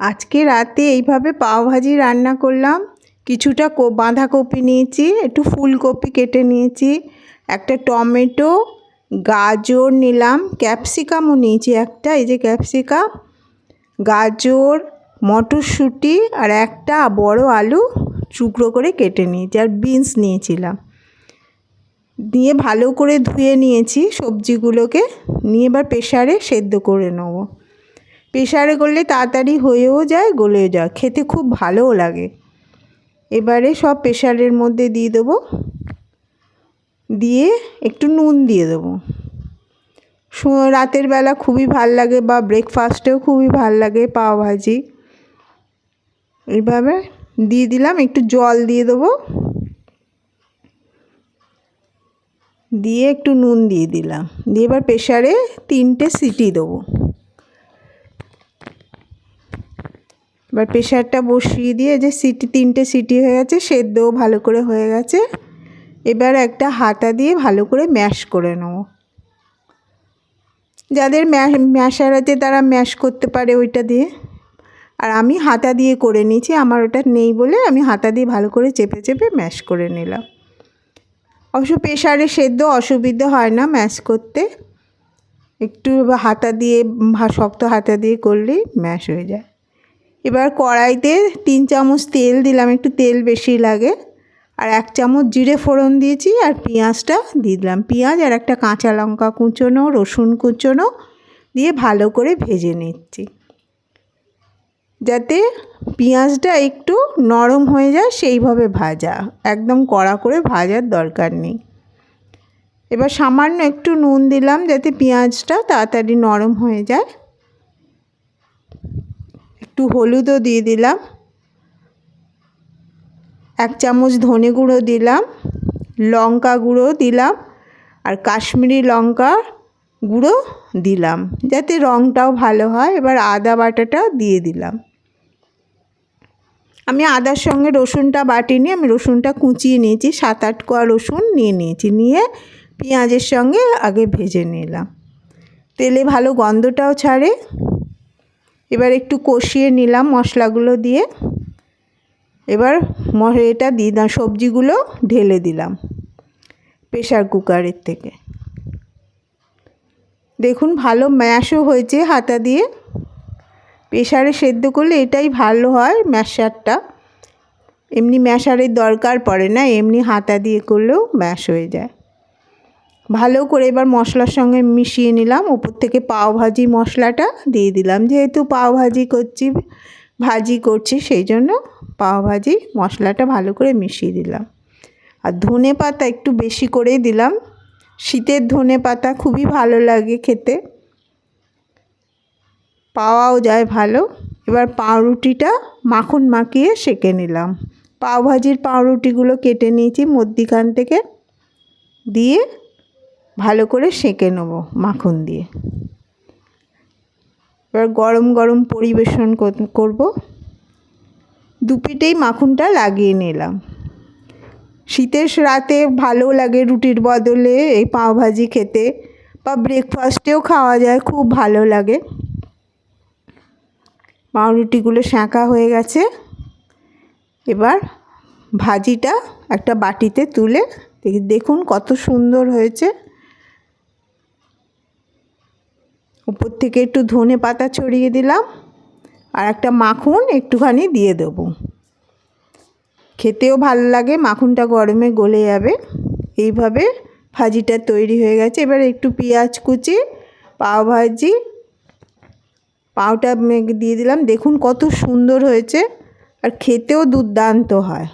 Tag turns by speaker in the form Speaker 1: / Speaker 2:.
Speaker 1: আজকে রাতে এইভাবে পাওভাজি রান্না করলাম। কিছুটা বাঁধাকপি নিয়েছি, একটু ফুলকপি কেটে নিয়েছি, একটা টমেটো, গাজর নিলাম, ক্যাপসিকামও নিয়েছি একটা, এই যে ক্যাপসিকাম, গাজর, মটরশুঁটি আর একটা বড় আলু টুকরো করে কেটে নিয়েছি আর বিনস নিয়েছিলাম। দিয়ে ভালো করে ধুয়ে নিয়েছি সবজিগুলোকে, নিয়ে এবার প্রেশারে সেদ্ধ করে নেব। প্রেশারে করলে তাড়াতাড়ি হয়েও যায়, গলেও যায়। খেতে খুব ভালোও লাগে। এবারে সব প্রেশারের মধ্যে দিয়ে দেবো। দিয়ে একটু নুন দিয়ে দেবো। রাতের বেলা খুবই ভালো লাগে বা ব্রেকফাস্টেও খুবই ভালো লাগে পাও ভাজি এইভাবে দিয়ে দিলাম, একটু জল দিয়ে দেবো। দিয়ে একটু নুন দিয়ে দিলাম। দিয়ে এবার প্রেশারে তিনটে সিটি দেবো। এবার প্রেশারটা বসিয়ে দিয়ে যে সিটি, তিনটে সিটি হয়ে গেছে, সেদ্ধও ভালো করে হয়ে গেছে। এবার একটা হাতা দিয়ে ভালো করে ম্যাশ করে নেব। যাদের ম্যাশার আছে তারা ম্যাশ করতে পারে ওইটা দিয়ে। আর আমি হাতা দিয়ে করে নিয়েছি, আমার ওটা নেই বলে আমি হাতা দিয়ে ভালো করে চেপে চেপে ম্যাশ করে নিলাম। অবশ্য প্রেশারে সেদ্ধ অসুবিধা হয় না ম্যাশ করতে। একটু হাতা দিয়ে, শক্ত হাতা দিয়ে করলেই ম্যাশ হয়ে যায়। এবার কড়াইতে তিন চামচ তেল দিলাম, একটু তেল বেশি লাগে। আর এক চামচ জিরে ফোড়ন দিয়েছি আর পেঁয়াজটা দিয়ে দিলাম। পেঁয়াজ আর একটা কাঁচা লঙ্কা কুচোনো, রসুন কুচোনো দিয়ে ভালো করে ভেজে নিচ্ছি। যাতে পেঁয়াজটা একটু নরম হয়ে যায়, সেইভাবে ভাজা। একদম কড়া করে ভাজার দরকার নেই। এবার সামান্য একটু নুন দিলাম যাতে পেঁয়াজটা তাড়াতাড়ি নরম হয়ে যায়। হলুদও দিয়ে দিলাম। এক চামচ ধনে গুঁড়ো দিলাম। লঙ্কা গুঁড়ো দিলাম। আর কাশ্মীরি লঙ্কা গুঁড়ো দিলাম। যাতে রঙটাও ভালো হয়। এবার আদা বাটাটা দিয়ে দিলাম। আমি আদার সঙ্গে রসুনটা বাটিনি। আমি রসুনটা কুচিয়ে নিয়েছি। সাত আট কোয়া রসুন নিয়ে নিয়েছি। নিয়ে পেঁয়াজের সঙ্গে আগে ভেজে নিলাম। তেলে ভালো গন্ধটাও ছাড়ে। এবার একটু কষিয়ে নিলাম মশলাগুলো দিয়ে। এবার এটা দিয়ে দিলাম সবজিগুলো ঢেলে দিলাম প্রেশার কুকারের থেকে। দেখুন ভালো ম্যাশও হয়েছে হাতা দিয়ে। প্রেশারে সেদ্ধ করলে এটাই ভালো হয় ম্যাশারটা। এমনি ম্যাশারের দরকার পড়ে না, এমনি হাতা দিয়ে করলেও ম্যাশ হয়ে যায়। ভালো করে এবার মশলার সঙ্গে মিশিয়ে নিলাম। ওপর থেকে পাও ভাজি মশলাটা দিয়ে দিলাম। যেহেতু পাও ভাজি করছি ভাজি করছি, সেই জন্য পাও ভাজি মশলাটা ভালো করে মিশিয়ে দিলাম। আর ধনে পাতা একটু বেশি করেই দিলাম। শীতের ধনে পাতা খুবই ভালো লাগে খেতে। পাওয়াও যায় ভালো। এবার পাউরুটিটা মাখন মাখিয়ে সেঁকে নিলাম। পাওভাজির পাউরুটিগুলো কেটে নিয়েছি মধ্যিখান থেকে। দিয়ে ভালো করে সেঁকে নেব মাখন দিয়ে। এবার গরম গরম পরিবেশন করব। দুপিটেই মাখনটা লাগিয়ে নিলাম। শীতের রাতে ভালো লাগে রুটির বদলে এই পাওভাজি খেতে বা ব্রেকফাস্টেও খাওয়া যায়, খুব ভালো লাগে। পাউরুটিগুলো শাঁকা হয়ে গেছে। এবার ভাজিটা একটা বাটিতে তুলে দেখুন কত সুন্দর হয়েছে। উপর থেকে একটু ধনে পাতা ছড়িয়ে দিলাম আর একটা মাখন একটুখানি দিয়ে দেবো। খেতেও ভালো লাগে, মাখনটা গরমে গলে যাবে। এইভাবে ভাজিটা তৈরি হয়ে গেছে। এবার একটু পেঁয়াজ কুচি, পাও ভাজি, পাওটা দিয়ে দিলাম। দেখুন কত সুন্দর হয়েছে আর খেতেও দুর্দান্ত হয়।